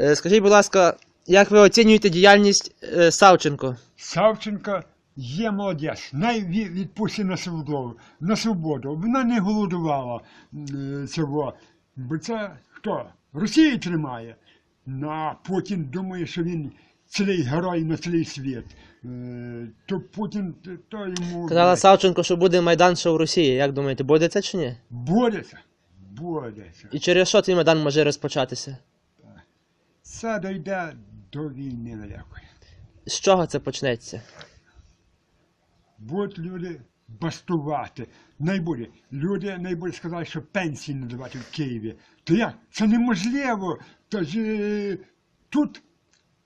Е, Скажіть, будь ласка, як ви оцінюєте діяльність е, Савченко? Савченко є молодець. Най ві- відпустить на свободу. На свободу. Вона не голодувала цього. Бо це хто? Росію тримає. Ну, а Путін думає, що він цілий герой на цілий світ. Е, То Путін то- то йому Казала Савченко, що буде Майдан ще в Росії. Як думаєте, буде це чи ні? бореться. Бореться. І через що цей Майдан може розпочатися? Це дійде до війни налякої. З чого це почнеться? Будуть люди бастувати. Найбуде. Люди найбуде сказати, що пенсії не давати в Києві. То як? Це неможливо. Та ж е, тут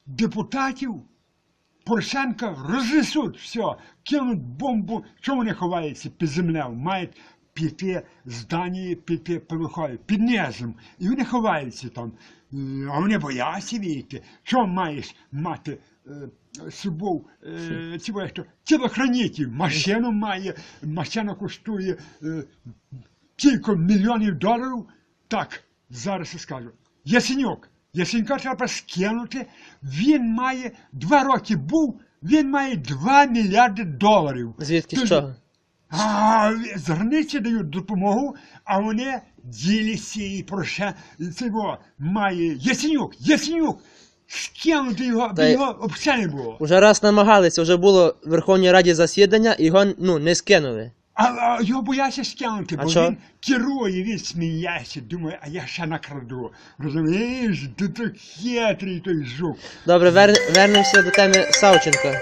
депутатів Порошенка рознесуть все, кинуть бомбу. Чому вони ховаються під землею? Мають піти з Данії, піти під низом. І вони ховаються там. А вони бояться війти. Що маєш мати е, з собою е, ці що, тілохранителів? Машину має, машина коштує е, кілька мільйонів доларів. Так, зараз я скажу. Ясенюк. Ясенюка треба скинути. Він має два роки був, він має 2 мільярди доларів. Звідки з чого? А з границі дають допомогу, а вони діляться і проше цього має Ясенюк, Ясенюк. Скинути його, Та його взагалі не було. Уже раз намагалися, вже було в Верховній Раді засідання, і його ну, не скинули. А, а його бояться скинути, бо чо? він керує, він сміється, думає, а я ще накраду. Розумієш, ти так хитрий той жук. Добре, вер... вернемося до теми Савченка.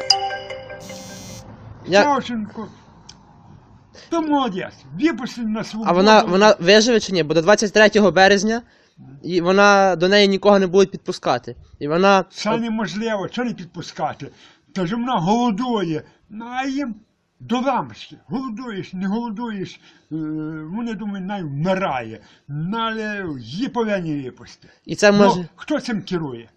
Я... Савченко, то молодець, випустив на свободу. А вона, вона виживе чи ні? Бо до 23 березня і вона до неї нікого не будуть підпускати. І вона. Це неможливо, що не підпускати. Та ж вона голодує, ну а їм до лампочки. Голодуєш, не голодуєш, е, вони думають, най вмирає. Але її повинні випустити. І це може. Ну, хто цим керує?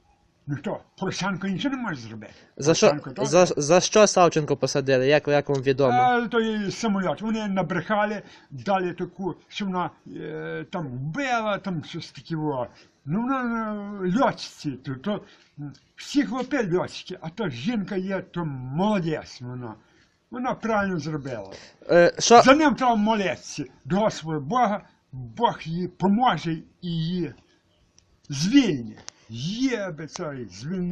Ну хто? Порошенко нічого не може зробити. За що, за, за що Савченко посадили? Як, як вам відомо? А, то є самоліт. Вони набрехали, дали таку, що вона е, там вбила, там щось таке. во. Ну, вона на льотчиці, то, то м, всі хлопи льотчики, а та жінка є, то молодець вона. Вона правильно зробила. Е, що, За ним треба молитися до Господа Бога, Бог їй поможе і її звільнить. Є, цей звільнить.